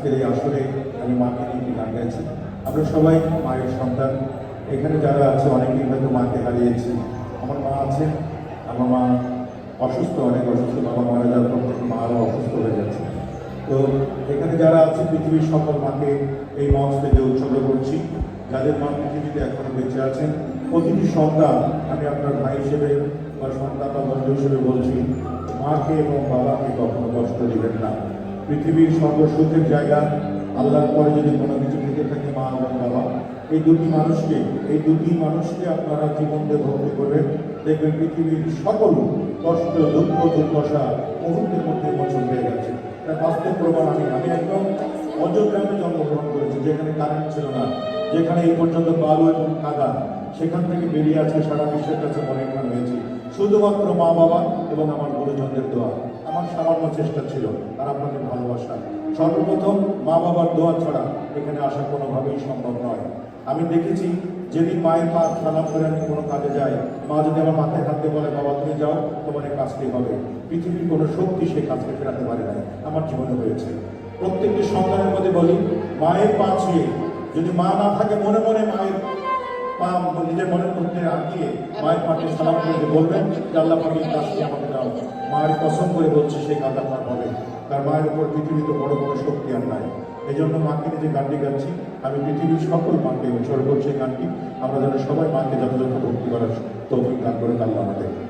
আজকের এই আসরে আমি মাকে নিয়ে গান গাইছি। আমরা সবাই মায়ের সন্তান। এখানে যারা আছে, অনেকেই হয়তো মাকে হারিয়েছি। আমার মা আছেন আমার মা অসুস্থ, অনেক অসুস্থ। বাবা মারা যাওয়ার পর থেকে মারও অসুস্থ হয়ে যাচ্ছে। তো এখানে যারা আছে, পৃথিবীর সকল মাকে এই মঞ্চ থেকে উৎসর্গ করছি। যাদের মা পৃথিবীতে এখনও বেঁচে আছেন, প্রতিটি সন্তান আমি আপনার ভাই হিসেবে বা সন্তান বা বন্ধু হিসেবে বলছি, মাকে এবং বাবাকে কখনো কষ্ট দিবেন না। পৃথিবীর সর্বসুখের জায়গা, আল্লাহর পরে যদি কোনো কিছু থেকে থাকে মা এবং বাবা, এই দুটি মানুষকে, এই দুটি মানুষকে আপনারা জীবন দিয়ে ভক্তি করবেন দেখবেন পৃথিবীর সকল কষ্ট, দুঃখ, দুর্দশা মুহূর্তের মধ্যে মোচন হয়ে গেছে তার বাস্তব প্রমাণ আমি আমি একদম অযোগ্রামে জন্মগ্রহণ করেছি, যেখানে কারেন্ট ছিল না, যেখানে এই পর্যন্ত বালু এবং কাদা, সেখান থেকে বেরিয়ে আছে সারা বিশ্বের কাছে মনে খান হয়েছি। শুধুমাত্র মা বাবা এবং আমার গুরুজনদের দোয়া। আমার সামান্য চেষ্টা ছিল, আর আপনাদের ভালোবাসা। সর্বপ্রথম মা বাবার দোয়া ছাড়া এখানে আসা কোনোভাবেই সম্ভব নয়। আমি দেখেছি, যেদিন মায়ের পা সালাম করে আমি কোনো কাজে যাই, মা যদি আমার মাথায় হাত বলে, বাবা, তুমি যাও, তোমার এই কাজটি হবে। পৃথিবীর কোনো শক্তি সেই কাজকে ফেরাতে পারে না আমার জীবনে হয়েছে। প্রত্যেকটি সন্তানের মধ্যে বলি, মায়ের পা ছুঁয়ে, যদি মা না থাকে, মনে মনে মায়ের পা নিজের মনের মধ্যে আঁকিয়ে মায়ের পাকে সালাম করে বলবেন, যে আল্লাহ পাকে কাছে আমাকে দাও। মায়ের কসম করে বলছে, সেই কাজ আপনার হবে। তার মায়ের উপর পৃথিবীতে বড় বড় শক্তি আর নাই। এই জন্য মাকে যে গানটি গাচ্ছি, আমি পৃথিবীর সকল মাকে উৎসর্গ করছি গানটি। আমরা যেন সবাই মাকে যথাযথ ভক্তি করার তৌফিক দান করে আল্লাহ আমাদের।